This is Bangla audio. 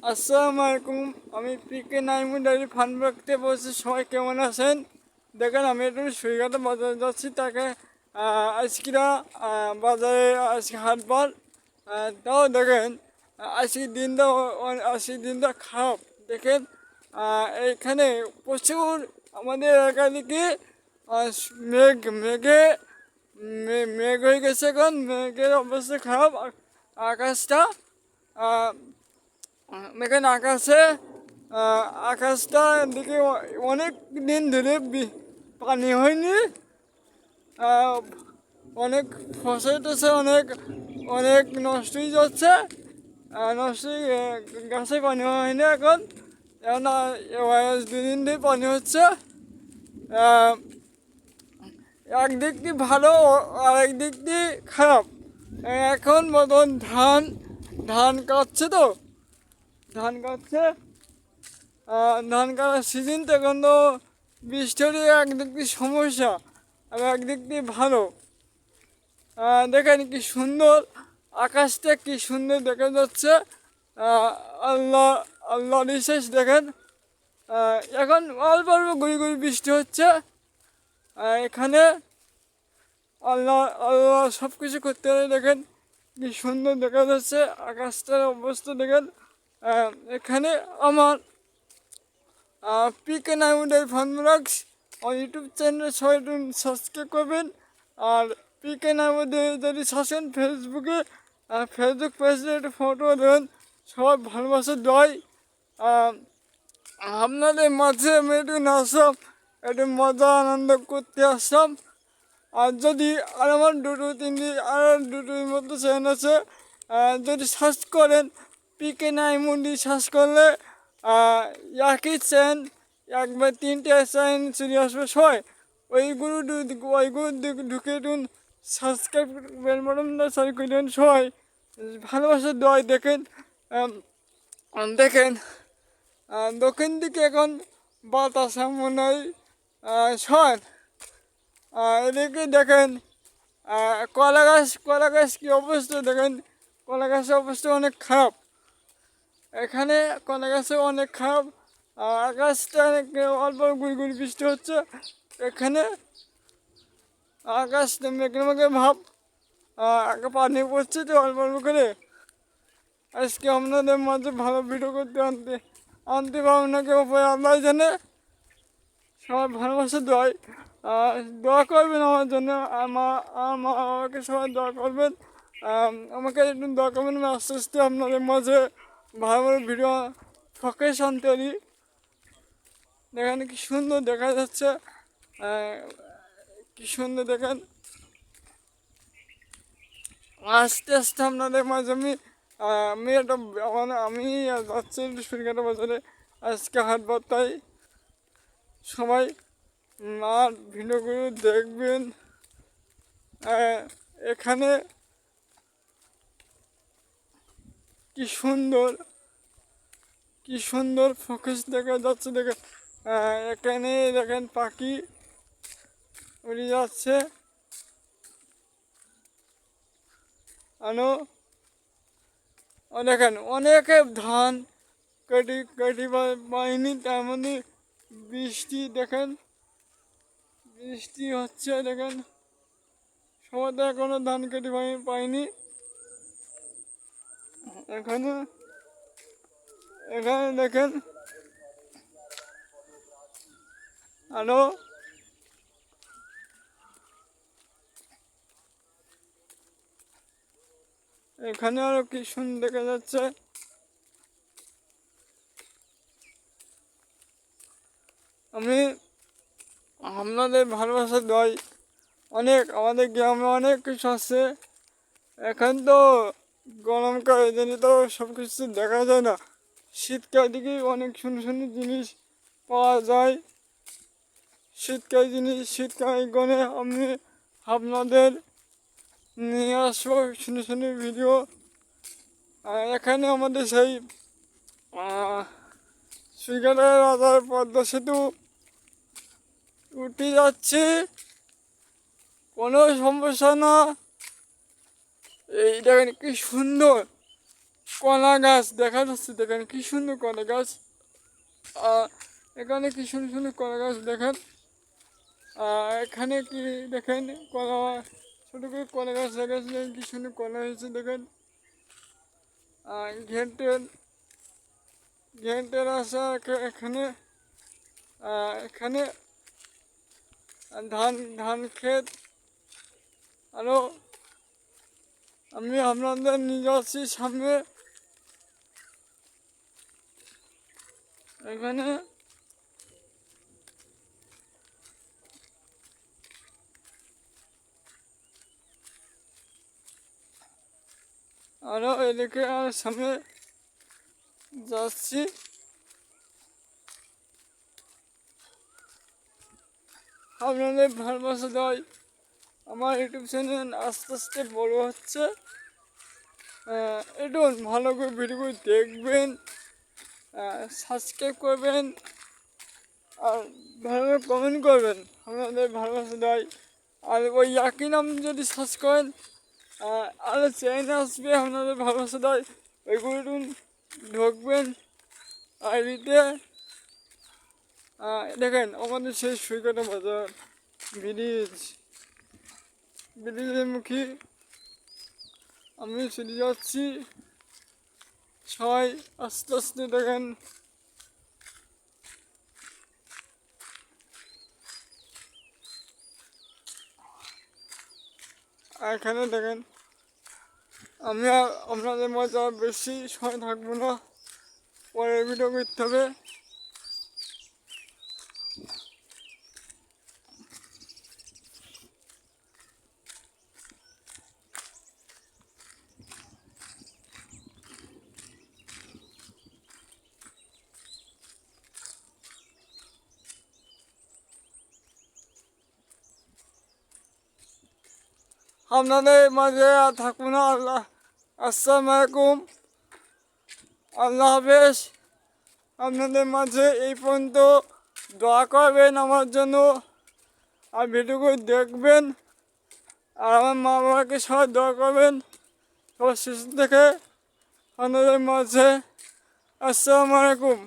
আসসালামু আলাইকুম আমি পিকে ফান রাখতে বলছি সবাই কেমন আছেন? দেখেন আমি একটু সুইঘাটে বাজারে যাচ্ছি তাকে আজকেরা বাজারে আজকে হাটবার তাও দেখেন আজকে দিনটা আজকে দিনটা খারাপ। দেখেন আহ, এইখানে প্রচুর আমাদের এলাকা দিকে মেঘ মেঘে মেঘ হয়ে গেছে এখন মেঘের অবস্থা খারাপ আকাশটা এখানে আকাশে আকাশটা দিকে অনেক দিন ধরে পানি হয়নি। অনেক ফসল টসে অনেক অনেক নষ্ট হয়ে যাচ্ছে। আহ, নষ্ট হয়ে গাছে পানি হয়নি এখন। এখন দুদিন ধরে পানি হচ্ছে। আহ, একদিক দিয়ে ভালো আর একদিক দিয়ে খারাপ। এখন মতন ধান ধান কাটছে তো। ধান কাটছে ধান কাটার সিজন তো এখন তো বৃষ্টির একদিক দিয়ে সমস্যা আর একদিক দিয়ে ভালো। দেখেন কি সুন্দর, আকাশটা কি সুন্দর দেখা যাচ্ছে। আল্লাহ আল্লাহ বিশেষ দেখেন। এখন অল্প অল্প গুড়ি গুড়ি বৃষ্টি হচ্ছে। এখানে আল্লাহ আল্লাহ সব কিছু করতে দেখেন কি সুন্দর দেখা যাচ্ছে। আকাশটার অবস্থা দেখেন। এখানে আমার পিকে নাইমুডের ফার্মরাক্স আমার ইউটিউব চ্যানেলে সবাই সাবস্ক্রাইব করবেন। আর পিকে নাইমুডে যদি শাসেন ফেসবুকে ফেসবুক পেজে একটা ফটো দেবেন। সবাই ভালোবাসা দেয় আপনাদের মাঝে আমি একটু আসলাম একটু মজা, আনন্দ করতে আসলাম। আর যদি আর আমার দুটো তিনটি, আর দুটোর মতো চ্যানেল আছে যদি সার্চ করেন পিকে নাই মুন্ডি সার্চ করলে একই চ্যানেল একবার তিনটে চ্যানেল চলে আসবে সবাই ওইগুলো ঢু- ওইগুলো ঢু- ঢুকে দিন সাবস্ক্রাইব বেল বাটনটা সারি করে দেন সবাই ভালোবাসা দেওয়াই দেখেন। দেখেন। দক্ষিণ দিকে এখন বাতাস মনে হয় শোন। এদিকে দেখেন কলা গাছ কলা গাছ কী অবস্থা দেখেন? কলা গাছের অবস্থা অনেক খারাপ। এখানে কলা গাছে অনেক আর আকাশটা অনেক অল্প গুড়ি গুড়ি বৃষ্টি হচ্ছে। এখানে আকাশটা মেঘে মেঘে ভাব পানি পড়ছে তো অল্প অল্প করে। আজকে আপনাদের মাঝে ভালো ভিডিও করতে আনতে আনতে পারব না কেউ আল্লাহ জানে। সবাই ভালোবাসা আর দোয়া করবেন আমার জন্য আমার আমাকে সবাই দোয়া করবেন। আমাকে একটু দোয়া করবেন আস্তে আস্তে আপনাদের মাঝে ভালো ভালো ভিডিও ফকে শান্তরি দেখেন কি সুন্দর দেখা যাচ্ছে। কি সুন্দর দেখেন। আস্তে আস্তে আপনাদের মাঝে আমি আমি একটা মানে আমি যাচ্ছি সুরঘাটা বাজারে। আজকে হাট বার্তায় সবাই আর ভিডিওগুলো দেখবেন। এখানে কি সুন্দর কি সুন্দর ফোকাস দেখা যাচ্ছে আহ, এখানে দেখেন পাখি উড়ে যাচ্ছে। আনো দেখেন অনেকে ধান কেটে কেটে পায়নি মধ্যে বৃষ্টি দেখেন বৃষ্টি হচ্ছে দেখেন সবাই তো এখনও ধান কেটে পায়নি। এখানে এখানে দেখেন। হ্যালো এখানে আরও কি সুন্দর দেখা যাচ্ছে। আমি আপনাদের ভালোবাসা দই। অনেক, আমাদের গ্রামে অনেক কিছু আছে। এখন তো গরমকাল এদিনে তো সব কিছু দেখা যায় না। শীতকাল দিকে অনেক সুন্দর সুন্দর জিনিস পাওয়া যায়। শীতকাল জিনিস শীতকাল গনে আমি আপনাদের নিয়ে আসব সুন্দর সুন্দর ভিডিও। এখানে আমাদের সেই সুইগারের রাজার পদ্মা সেতু উঠে যাচ্ছে। কোনো সমস্যা না। এই দেখেন কি সুন্দর? কলা গাছ, দেখা যাচ্ছে দেখেন কি সুন্দর কলা গাছ। এখানে কি সুন্দর সুন্দর কলা গাছ দেখেন। এখানে কি দেখেন কলা, ছোট করে কলা গাছ লাগাচ্ছিলেন কি সুন্দর কলা হয়েছে দেখেন। ঘেন্টের ঘেন্টের আসা এখানে। এখানে। ধান ধান ক্ষেত। আরও আমি আপনাদের নিয়ে যাচ্ছি সামনে। এখানে আরও এদিকে আর সামনে যাচ্ছি। আপনাদের ভালোবাসা দেয় আমার ইউটিউব চ্যানেল আস্তে আস্তে বড় হচ্ছে। একটু ভালো করে ভিডিও দেখবেন সাবস্ক্রাইব করবেন, আর ভালো করে কমেন্ট করবেন। আপনাদের ভালোবাসা দেয়। আর ওই একই নাম যদি সার্চ করেন আরও চ্যানেল আসবে, আপনাদের ভালোবাসা দেয়। ওইগুলো ঢুকবেন আইডিতে। দেখেন, আমাদের সেই সৈকত বাজার। ব্রিজ ব্রিজের মুখী। আমি চলে যাচ্ছি। সবাই আস্তে আস্তে দেখেন। এখানে দেখেন, আমি আর আপনাদের মজা বেশি সময় থাকব না। পরের ভিডিও করতে হবে। আপনাদের মাঝে আর থাকব না, আল্লাহ। আসসালামু আলাইকুম। আল্লাহ হাফেজ। আপনাদের মাঝে এই পর্যন্ত দোয়া করবেন আমার জন্য। আর ভিডিওগুলো দেখবেন। আর আমার মা বাবাকে সবাই দোয়া করবেন। সবাই সুস্থ থেকে আপনাদের মাঝে। আসসালামু আলাইকুম।